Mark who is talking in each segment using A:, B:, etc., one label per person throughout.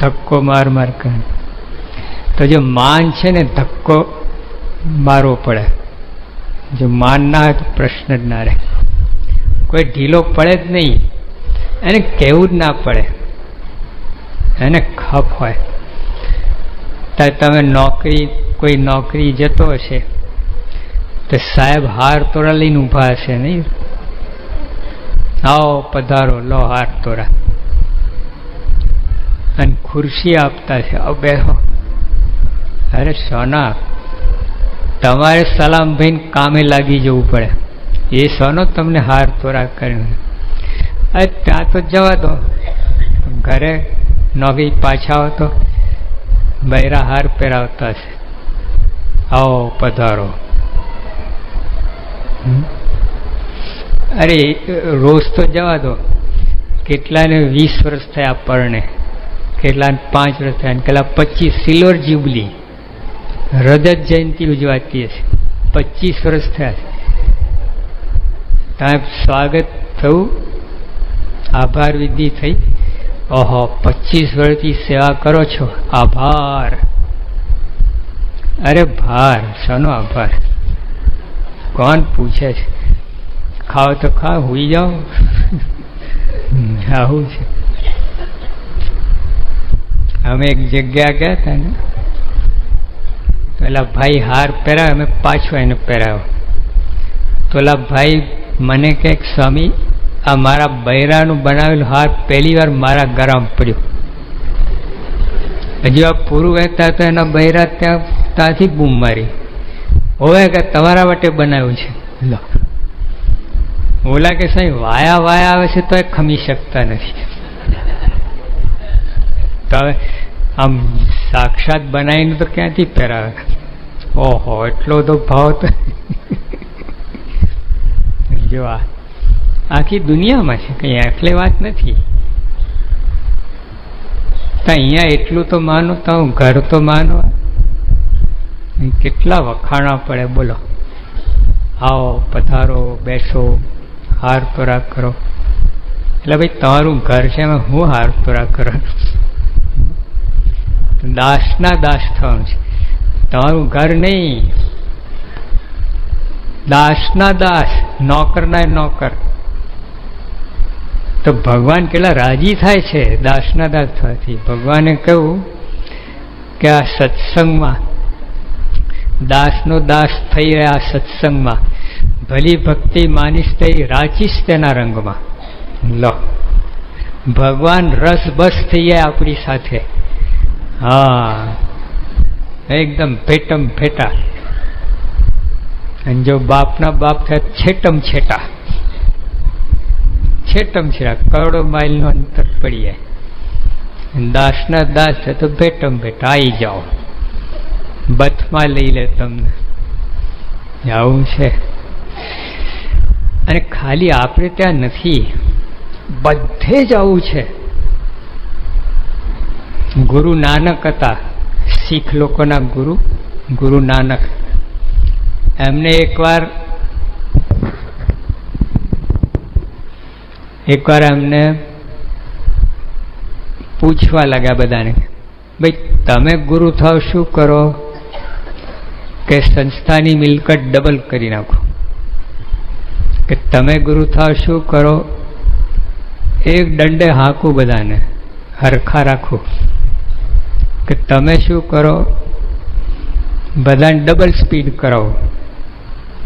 A: ધક્કો માર માર કરે. તો જે માન છે ને, ધક્કો મારવો પડે. જો માન ના હોય તો પ્રશ્ન જ ના રહે. કોઈ ઢીલો પડે જ નહીં. એને કહેવું જ ના પડે. એને ખપ હોય. તો તમે નોકરી, કોઈ નોકરી જતો હશે, તો સાહેબ હાર તોરા લઈને ઊભા હશે નહીં? આવો પધારો, લો હાર તોરા. અને ખુરશી આપતા છે. આવ બેહો. અરે, સોના, તમારે સલામ ભાઈને કામે લાગી જવું પડે. એ સોનો તમને હાર તોરા કરીને અરે ત્યાં તો જવા દો. ઘરે નોકરી પાછા આવો તો બૈરા હાર પહેરાવતા છે. આવો, પધારો. અરે, રોજ તો જવા દો. કેટલાને વીસ વર્ષ થયા પરણે. કેટલાને પાંચ વર્ષ થયા કેટલા પચીસ સિલ્વર જ્યુબલી. રજત જયંતિ ઉજવાતી હશે પચીસ વર્ષ થયા છે. ત્યાં સ્વાગત થયું. આભાર વિધિ થઈ. ઓહો, પચીસ વર્ષથી સેવા કરો છો. આભાર. અરે, ભાર. શાનો આભાર. કોણ પૂછે છે? ખાઓ તો ખાઓ હુઈ જાઓ. આવું છે. અમે એક જગ્યા ગયા હતા ને, પેલા ભાઈ હાર પહેરાવે, અમે પાછો એને પહેરાવ્યો. તો ઓલા ભાઈ મને કહે, સ્વામી, આ મારા બૈરાનું બનાવેલું હાર પહેલી વાર મારા ગરમ પડ્યું. હજી આ પૂરું વહેતા તો એના બૈરા ત્યાં, ત્યાંથી બૂમ મારી. હવે કે તમારા માટે બનાવ્યું છે. લો. ઓલા કે, સાહેબ, વાયા વાયા આવે છે તો એ ખમી શકતા નથી. તો આમ સાક્ષાત બનાવીને તો ક્યાંથી પહેરાવે? ઓહો, એટલો તો ભાવ તો આખી દુનિયામાં છે, કંઈ એટલે વાત નથી. અહીંયા એટલું તો માનો, તો ઘર તો માનો. કેટલા વખાણા પડે, બોલો. આવો, પધારો, બેસો, હાર તોરા કરો. એટલે ભાઈ, તમારું ઘર છે, એમાં હું હાર તોરા કરો? દાસના દાસ થવાનું છે. તમારું ઘર નહીં. દાસના દાસ, નોકરના નોકર. તો ભગવાન કેટલા રાજી થાય છે દાસના દાસ થવાથી ભગવાને કહ્યું કે આ સત્સંગમાં દાસનો દાસ થઈ રહ્યા સત્સંગમાં. ભલી ભક્તિ માનીશ થઈ રાચીશ તેના રંગમાં. લો. ભગવાન રસ બસ થઈ જાય આપણી સાથે. હા. એકદમ ભેટમ ભેટા. અને જો બાપના બાપ થાય છેટમ છેટા. છેટમ છેટા. કરોડો માઇલનું અંતર પડી જાય. દાસના દાસ છે તો ભેટમ ભેટા. આવી જાઓ. બથમાં લઈ લે તમને. આવું છે. અને ખાલી આપણે ત્યાં નથી. બધે જ આવું છે. ગુરુ નાનક હતા. શીખ લોકોના ગુરુ ગુરુ નાનક. એમને એકવાર એકવાર એમને પૂછવા લાગ્યા બધાને ભાઈ, તમે ગુરુ થાવ, શું કરો? કે સંસ્થાની મિલકત ડબલ કરી નાખો. કે, તમે ગુરુ થાવ, શું કરો? એક દંડે હાંકું બધાને, હરખા રાખું. કે તમે શું કરો? બધાને ડબલ સ્પીડ કરાવો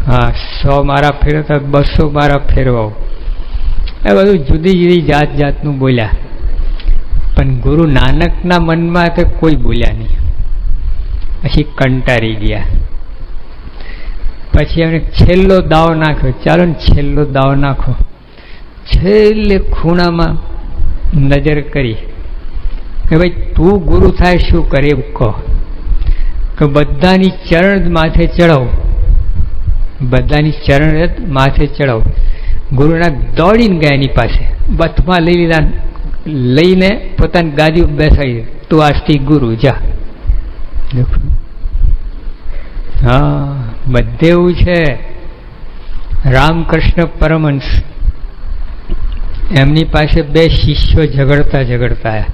A: હા, સો મારા ફેરવતા બસો મારા ફેરવો. એ બધું જુદી જુદી જાત જાતનું બોલ્યા. પણ ગુરુ નાનકના મનમાં તો કોઈ બોલ્યા નહીં. પછી કંટારી ગયા. પછી એમણે છેલ્લો દાવ નાખ્યો. ચાલો ને છેલ્લો દાવ નાખો. છેલ્લે ખૂણામાં નજર કરી. કે ભાઈ, તું ગુરુ થાય શું કરે એવું કહો. કે બધાની ચરણ માથે ચડાવ બધાની ચરણ માથે ચડાવ ગુરુના દોડીને ગયા એની પાસે. બથમાં લઈ લીધા, લઈને પોતાની ગાદી બેસાડી તું આજથી ગુરુ, જા. હા, બધે એવું છે. રામકૃષ્ણ પરમહંસ. એમની પાસે બે શિષ્યો ઝઘડતા ઝઘડતા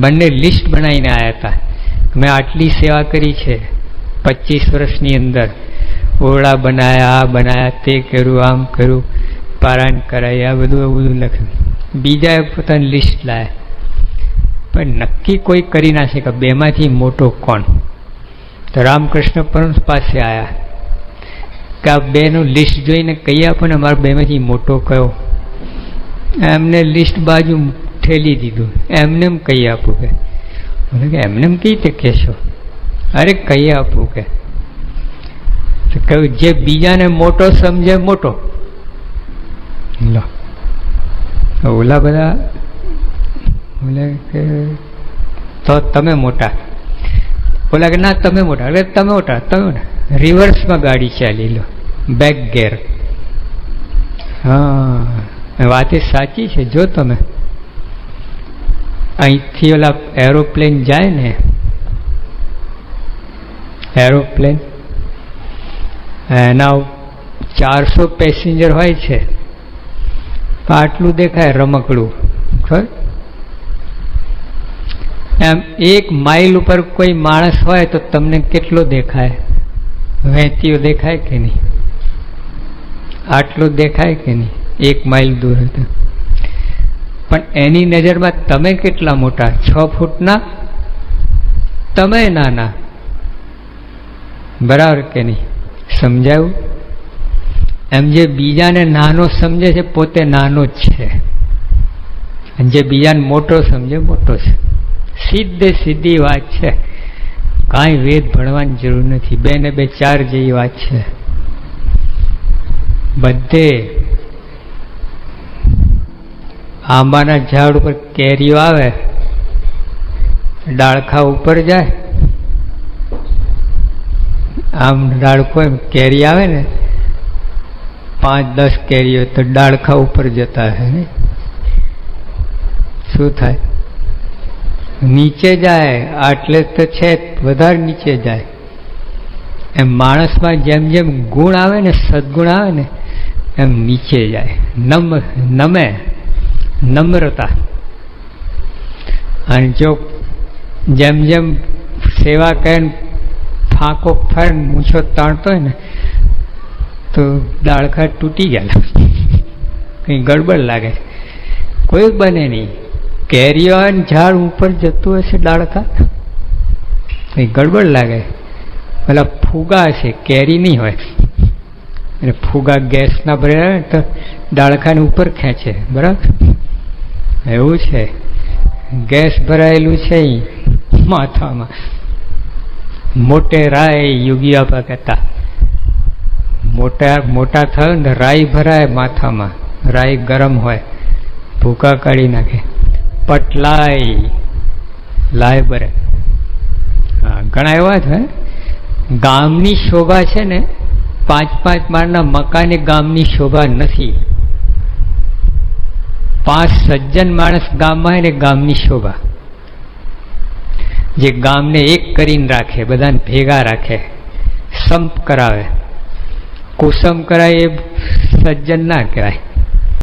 A: બંને લિસ્ટ બનાવીને આવ્યા હતા. મેં આટલી સેવા કરી છે. પચીસ વર્ષની અંદર. ઓરડા બનાયા, આ બનાયા, તે કર્યું, આમ કર્યું, પારાયણ કરાય આ બધું એવું બધું લખ્યું. બીજાએ પોતાની લિસ્ટ લાવ્યા પણ નક્કી કોઈ કરી ના શકે. બેમાંથી મોટો કોણ? તો રામકૃષ્ણ પરમ પાસે આવ્યા કે આ બેનું લિસ્ટ જોઈને કહીએ પણ અમારા બેમાંથી મોટો કયો? એમને લિસ્ટ બાજુ ઠેલી દીધું. એમને એમ કહી આપું કે. મને કે, એમને એમ કઈ રીતે કહેશો? અરે, કહી આપું કે. કહ્યું, જે બીજાને મોટો સમજે, મોટો. લો. ઓલા બધા બોલે કે, તો તમે મોટા. બોલા કે, ના, તમે મોટા. અરે, તમે મોટા તમે મોટા. રિવર્સમાં ગાડી ચાલી, લો. બેક ગેર હા વાત એ સાચી છે, જો તમે. અહીંથી ઓલા એરોપ્લેન જાય ને એરોપ્લેન એના ચારસો પેસેન્જર હોય છે. આટલું દેખાય રમકડું, ખબર? એમ એક માઇલ ઉપર કોઈ માણસ હોય તો તમને કેટલો દેખાય? વહેતીઓ દેખાય કે નહીં? આટલું દેખાય કે નહીં? એક માઇલ દૂર હતું. પણ એની નજરમાં તમે કેટલા મોટા? છ ફૂટના? તમે નાના? બરાબર કે નહીં? સમજાયું? એમ જે બીજાને નાનો સમજે છે, પોતે નાનો જ છે. અને જે બીજાને મોટો સમજે, મોટો છે. સીધે સીધી વાત છે. કાંઈ વેદ ભણવાની જરૂર નથી. બે ને બે ચાર જેવી વાત છે. બધે આંબાના ઝાડ ઉપર કેરીઓ આવે, ડાળખા ઉપર જાય, આમ ડાળખો એમ કેરી આવે ને પાંચ દસ કેરીઓ તો ડાળખા ઉપર જતા હે ને? શું થાય? નીચે જાય, આટલે તો છે વધારે નીચે જાય. એમ માણસમાં જેમ જેમ ગુણ આવે ને, સદગુણ આવે ને, એમ નીચે જાય. નમ, નમે. નમ્રતા. અને જો જેમ જેમ સેવા કરે ફાંકો ફર મૂછો તાણતો હોય ને, તો દાળખા તૂટી ગયા કંઈ ગડબડ લાગે કોઈ બને નહીં. કેરીઓ ઝાડ ઉપર જતું હશે દાળખા કંઈ ગડબડ લાગે પેલા ફુગા હશે કેરી નહીં હોય. અને ફુગા ગેસના ભરેલા તો દાળખાને ઉપર ખેંચે, બરાબર? એવું છે? ગેસ ભરાયેલું છે માથામાં. મોટે રાય યુગી આપા કહેતા. મોટા મોટા થયો ને રાઈ ભરાય માથામાં. રાઈ ગરમ હોય. ભૂકા કાઢી નાખે. પટલાય. લાય ભરે. ઘણા એવા છે. ગામની શોભા છે ને, પાંચ પાંચ માળના મકાને ગામની શોભા નથી. પાંચ સજ્જન માણસ ગામમાં ને ગામની શોભા. જે ગામને એક કરીને રાખે, બધાને ભેગા રાખે, સંપ કરાવે. કુસમ કરાય એ સજ્જન ના કહેવાય.